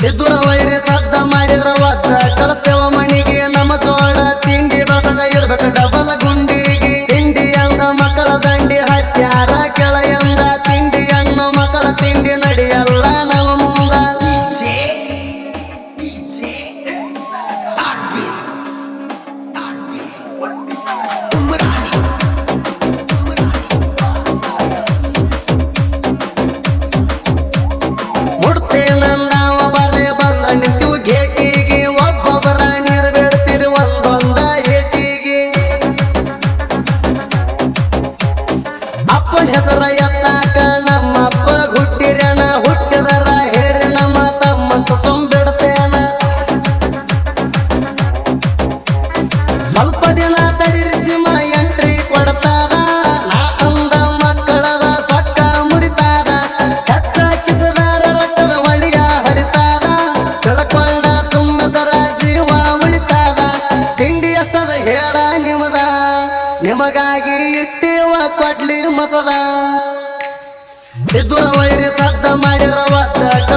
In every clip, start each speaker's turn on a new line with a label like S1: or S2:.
S1: E dona Laire ಎದುರ ವೈರಿ ಸದ್ದ ಮಾಡಿರವತ್ತ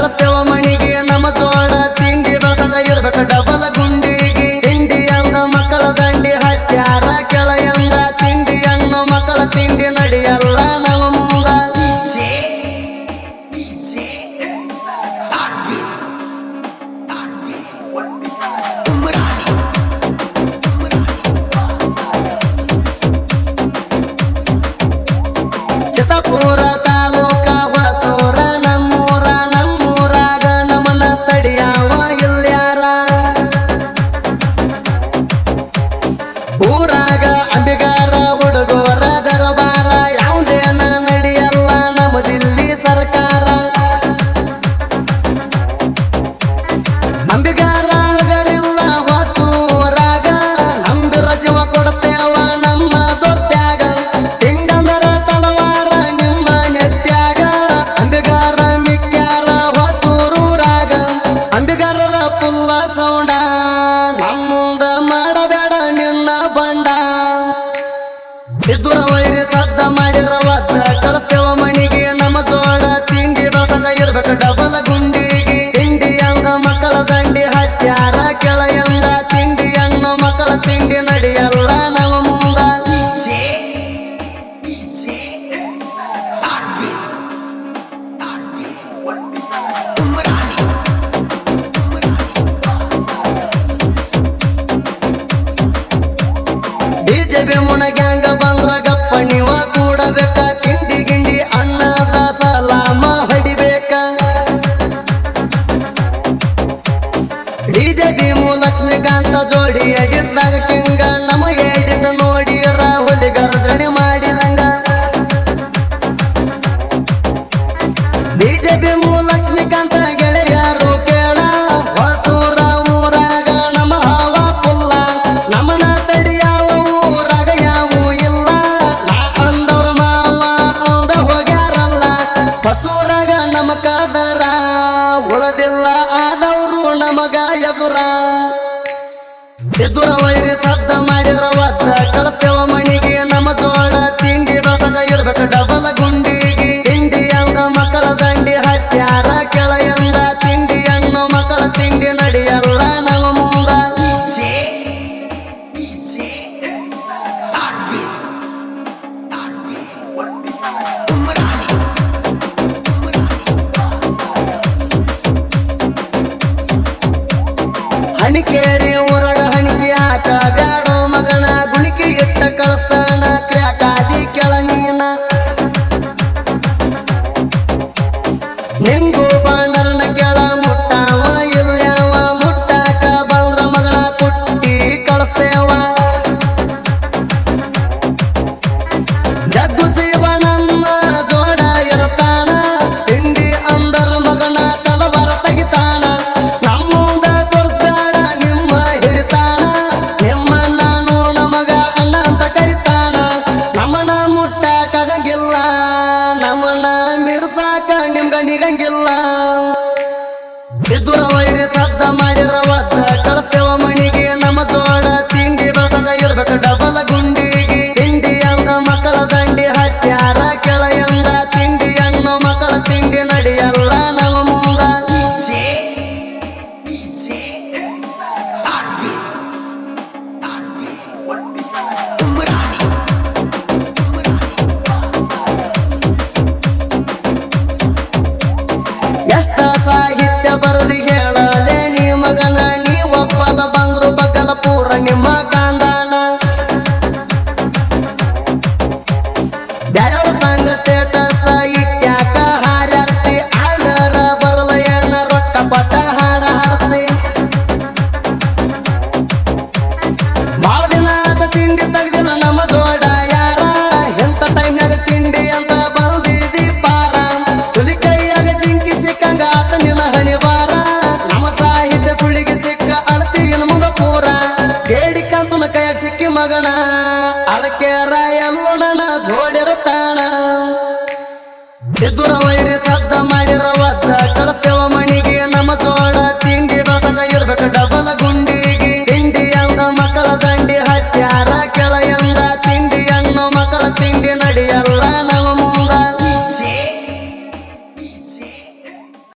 S1: DJ ಬೇಮುಣ ಗ್ಯಾಂಗ ಬಂದ್ರ ni mbali